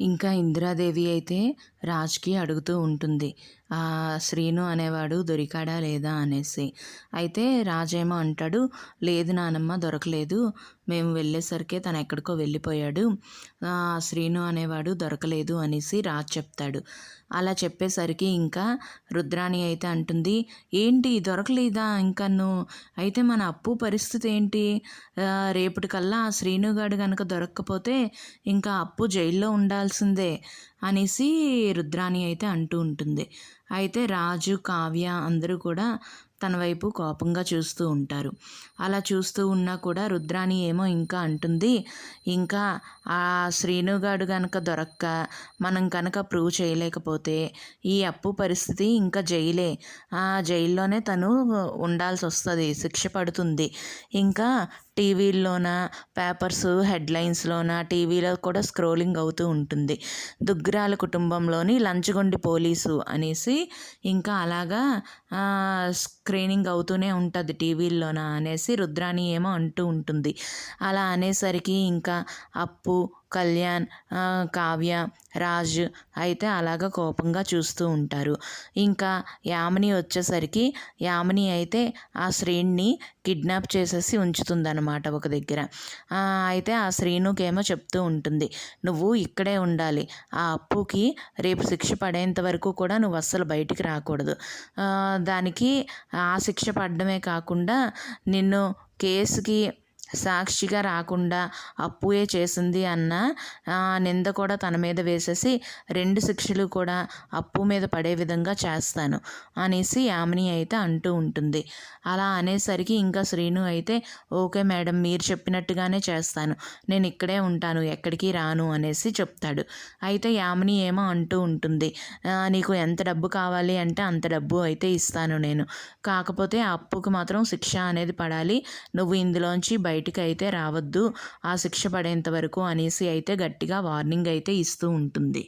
ఇంకా ఇందిరాదేవి అయితే రాజ్కి అడుగుతూ ఉంటుంది ఆ శ్రీను అనేవాడు దొరికాడా లేదా? అనేసి. అయితే రాజేమో అంటాడు లేదు నానమ్మ దొరకలేదు. మేము వెళ్ళేసరికి తను ఎక్కడికో వెళ్ళిపోయాడు. ఆ శ్రీను అనేవాడు దొరకలేదు అనేసి రాజ్ చెప్తాడు. అలా చెప్పేసరికి ఇంకా రుద్రాణి అయితే అంటుంది ఏంటి దొరకలేదా ఇంకా నువ్వు? అయితే మన అప్పు పరిస్థితి ఏంటి? రేపటికల్లా ఆ శ్రీనుగాడు కనుక దొరక్కపోతే ఇంకా అప్పు జైల్లో ఉండాల్సిందే అనేసి రుద్రాణి అయితే అంటూ ఉంటుంది. అయితే రాజు కావ్య అందరూ కూడా తన వైపు కోపంగా చూస్తూ ఉంటారు. అలా చూస్తూ ఉన్నా కూడా రుద్రాణి ఏమో ఇంకా అంటుంది ఇంకా ఆ శ్రీనుగాడు కనుక దొరక్క మనం కనుక ప్రూవ్ చేయలేకపోతే ఈ అప్పు పరిస్థితి ఇంకా జైలే. ఆ జైల్లోనే తను ఉండాల్సి వస్తుంది శిక్ష పడుతుంది. ఇంకా టీవీల్లోన పేపర్స్ హెడ్లైన్స్లోన టీవీలో కూడా స్క్రోలింగ్ అవుతూ ఉంటుంది. ఉగ్రాల కుటుంబంలోని లంచగొండి పోలీసు అనేసి ఇంకా అలాగా స్క్రీనింగ్ అవుతూనే ఉంటుంది టీవీల్లోన అనేసి రుద్రాణి ఏమో అంటూ ఉంటుంది. అలా అనేసరికి ఇంకా అప్పు కళ్యాణ్ కావ్య రాజ్ అయితే అలాగ కోపంగా చూస్తూ ఉంటారు. ఇంకా యామిని వచ్చేసరికి యామిని అయితే ఆ శ్రీని కిడ్నాప్ చేసేసి ఉంచుతుందన్నమాట ఒక దగ్గర. అయితే ఆ శ్రీనుకేమో చెప్తూ ఉంటుంది నువ్వు ఇక్కడే ఉండాలి. ఆ అప్పుకి రేపు శిక్ష పడేంత వరకు కూడా నువ్వు అస్సలు బయటికి రాకూడదు. దానికి ఆ శిక్ష పడడమే కాకుండా నిన్ను కేసుకి సాక్షిగా రాకుండా అప్పుయే చేసింది అన్న నింద కూడా తన మీద వేసేసి రెండు శిక్షలు కూడా అప్పు మీద పడే విధంగా చేస్తాను అనేసి యామిని అయితే అంటూ ఉంటుంది. అలా అనేసరికి ఇంకా శ్రీను అయితే ఓకే మేడం మీరు చెప్పినట్టుగానే చేస్తాను. నేను ఇక్కడే ఉంటాను ఎక్కడికి రాను అనేసి చెప్తాడు. అయితే యామిని ఏమో అంటూ ఉంటుంది నీకు ఎంత డబ్బు కావాలి అంటే అంత డబ్బు అయితే ఇస్తాను నేను. కాకపోతే అప్పుకు మాత్రం శిక్ష అనేది పడాలి. నువ్వు ఇందులోంచి బయట బయటికి అయితే రావద్దు. ఆ శిక్ష పడేంత వరకు అనేసి అయితే గట్టిగా వార్నింగ్ అయితే ఇస్తూ ఉంటుంది.